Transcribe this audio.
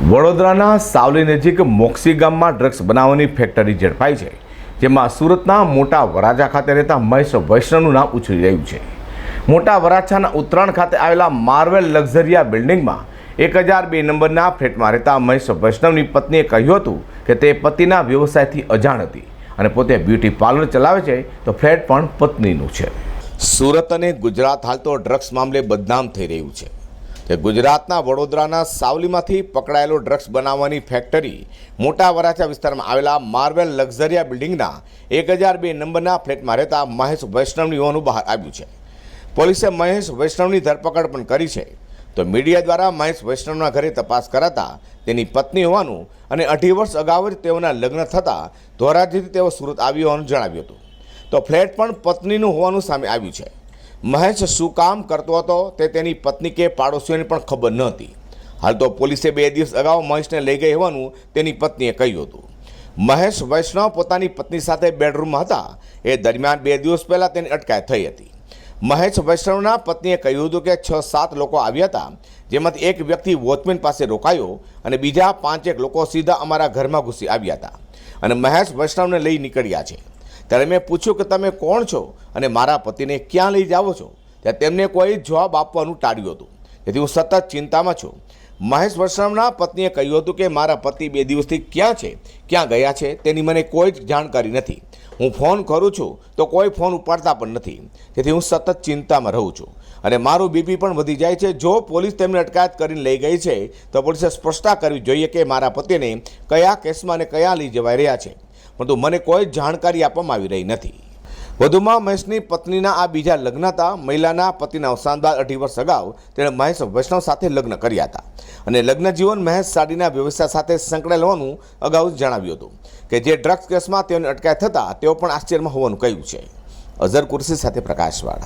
વડોદરાના સાવલી નજીક મોક્ષી ગામમાં ડ્રગ્સ બનાવવાની ફેક્ટરી ઝડપાઈ છે, જેમાં સુરતના મોટા વરાછા ખાતે રહેતા મહેશ વૈષ્ણવનું નામ ઉછળી રહ્યું છે. મોટા વરાછાના ઉત્તરાયણ ખાતે આવેલા માર્વેલ લક્ઝરિયા બિલ્ડિંગમાં એક હજાર બે નંબરના ફ્લેટમાં રહેતા મહેશ વૈષ્ણવની પત્નીએ કહ્યું હતું કે તે પતિના વ્યવસાયથી અજાણ હતી અને પોતે બ્યુટી પાર્લર ચલાવે છે તો ફ્લેટ પણ પત્નીનું છે. સુરત અને ગુજરાત હાલ તો ડ્રગ્સ મામલે બદનામ થઈ રહ્યું છે. તે ગુજરાતના વડોદરાના સાવલીમાંથી પકડાયેલો ડ્રગ્સ બનાવવાની ફેક્ટરી મોટા વરાછા વિસ્તારમાં આવેલા માર્વેલ લક્ઝરિયા બિલ્ડિંગના એક હજાર બે નંબરના ફ્લેટમાં રહેતા મહેશ વૈષ્ણવની હોવાનું બહાર આવ્યું છે. પોલીસે મહેશ વૈષ્ણવની ધરપકડ પણ કરી છે. તો મીડિયા દ્વારા મહેશ વૈષ્ણવના ઘરે તપાસ કરાતા તેની પત્ની હોવાનું અને અઢી વર્ષ અગાઉ જ તેઓના લગ્ન થતાં ધોરાજીથી તેઓ સુરત આવ્યું હોવાનું જણાવ્યું હતું. તો ફ્લેટ પણ પત્નીનું હોવાનું સામે આવ્યું છે. મહેશ શું કામ કરતો હતો તે તેની પત્ની કે પાડોશીઓને પણ ખબર ન હતી હાલ તો પોલીસે બે દિવસ અગાઉ મહેશને લઈ ગઈ હોવાનું તેની પત્નીએ કહ્યું હતું. મહેશ વૈષ્ણવ પોતાની પત્ની સાથે બેડરૂમમાં હતા. એ દરમિયાન બે દિવસ પહેલાં તેની અટકાયત થઈ હતી. મહેશ વૈષ્ણવના પત્નીએ કહ્યું હતું કે છ સાત લોકો આવ્યા હતા, જેમાંથી એક વ્યક્તિ વોચમેન પાસે રોકાયો અને બીજા પાંચેક લોકો સીધા અમારા ઘરમાં ઘૂસી આવ્યા હતા. અને મહેશ વૈષ્ણવને લઈ નીકળ્યા છે. ત્યારે મેં પૂછ્યું કે તમે કોણ છો અને મારા પતિને ક્યાં લઈ જાઓ છો? ત્યારે તેમને કોઈ જવાબ આપવાનું ટાળ્યું હતું. તેથી હું સતત ચિંતામાં છું. મહેશ વૈષ્ણવના પત્નીએ કહ્યું હતું કે મારા પતિ બે દિવસથી ક્યાં છે? ક્યાં ગયા છે? તેની મને કોઈ જ જાણકારી નથી. હું ફોન કરું છું તો કોઈ ફોન ઉપાડતા પણ નથી. તેથી હું સતત ચિંતામાં રહું છું. અને મારું બીપી પણ વધી જાય છે. જો પોલીસ તેમને અટકાયત કરીને લઈ ગઈ છે, તો પોલીસે સ્પષ્ટતા કરવી જોઈએ કે મારા પતિને કયા કેસમાં અને કયા લઈ જવાઈ રહ્યા છે. પરંતુ મને કોઈ જાણકારી આપવામાં આવી રહી નથી. વધુમાં મહેશની પત્નીના આ બીજા લગ્ન હતા મહિલાના પતિના અવસાન બાદ અઢી વર્ષ અગાઉ તેણે મહેશ વૈષ્ણવ સાથે લગ્ન કર્યા હતા. અને લગ્ન જીવન મહેશ સાડીના વ્યવસાય સાથે સંકળાયેલ હોવાનું અગાઉ જણાવ્યું હતું કે જે ડ્રગ્સ કેસમાં તેઓની અટકાયત થતાં તેઓ પણ આશ્ચર્યમાં હોવાનું કહ્યું છે. અઝર કુર્સી સાથે પ્રકાશવાળા.